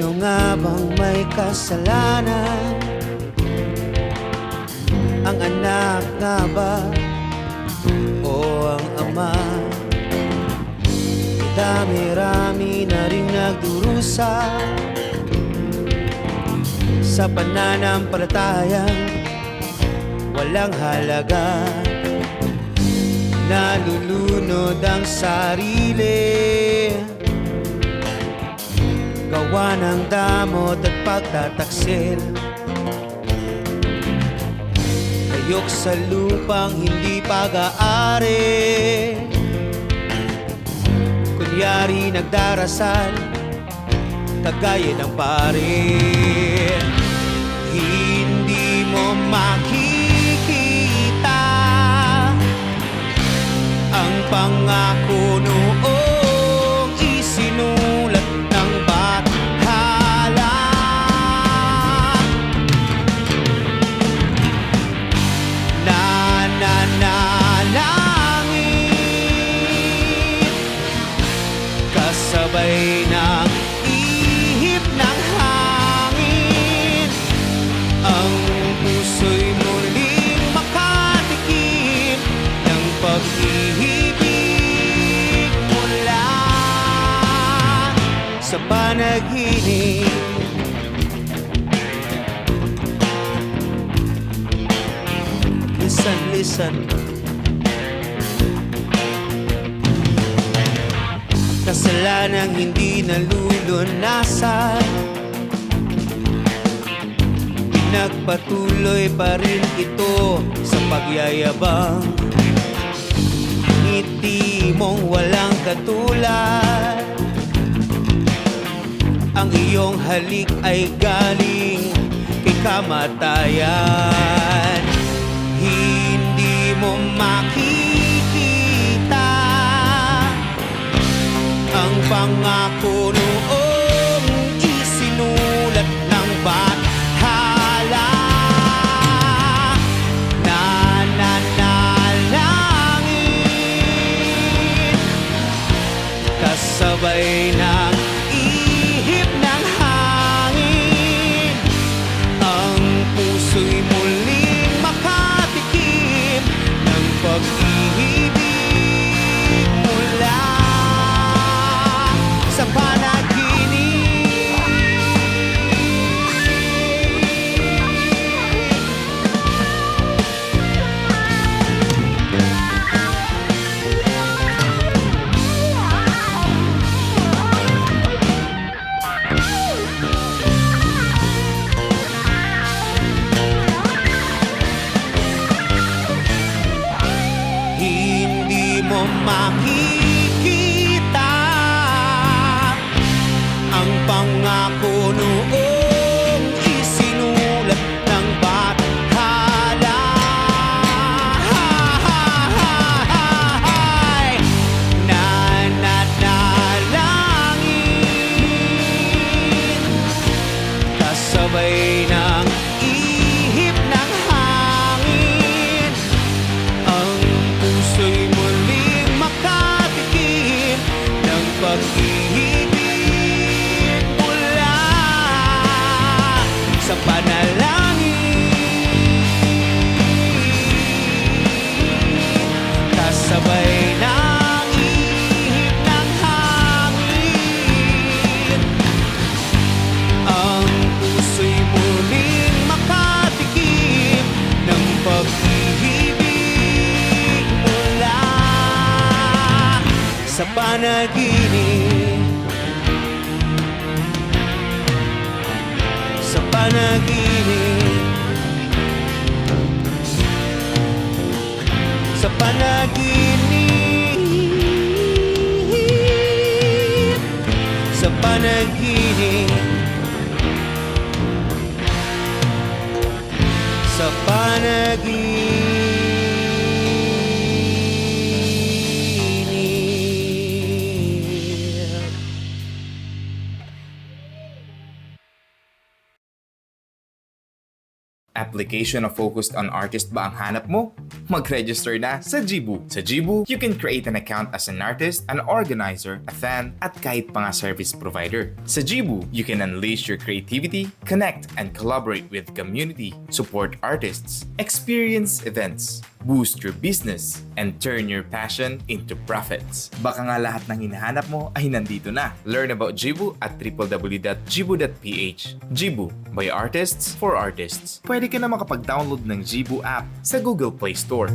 nga bang may kasalanan? Ang anak nga ba o ang ama? Dami-rami na rin nagdurusa Sa pananampalatayang walang halaga Nalulunod ang sarili Gawa ng damot at pagtataksil. Ayok sa lupang hindi pag-aari. Kunyari nagdarasal Kagaya ng pare. Hindi pag-ibig mula Sa panaginip. Listen Kasalanang hindi nalulunasan Nagpatuloy pa rin ito sa pagyayabang katulad Ang iyong halik ay galing kay kamatayan Hindi mo makikita ang pangako Kasabay ng makikita Ang pangako sa panaginip. Sa panaginip. Sa panaginip. Sa panaginip. Sa panaginip Application na focused on artist ba ang hanap mo? Mag-register na sa Jibu. Sa Jibu, you can create an account as an artist, an organizer, a fan, at kahit pa nga service provider. Sa Jibu, you can unleash your creativity, connect and collaborate with community, support artists, experience events, boost your business, and turn your passion into profits. Baka nga lahat ng hinahanap mo ay nandito na. Learn about Jibu at www.jibu.ph. Jibu, by artists for artists. Pwede ka na makapag-download ng Jibu app sa Google Play Store.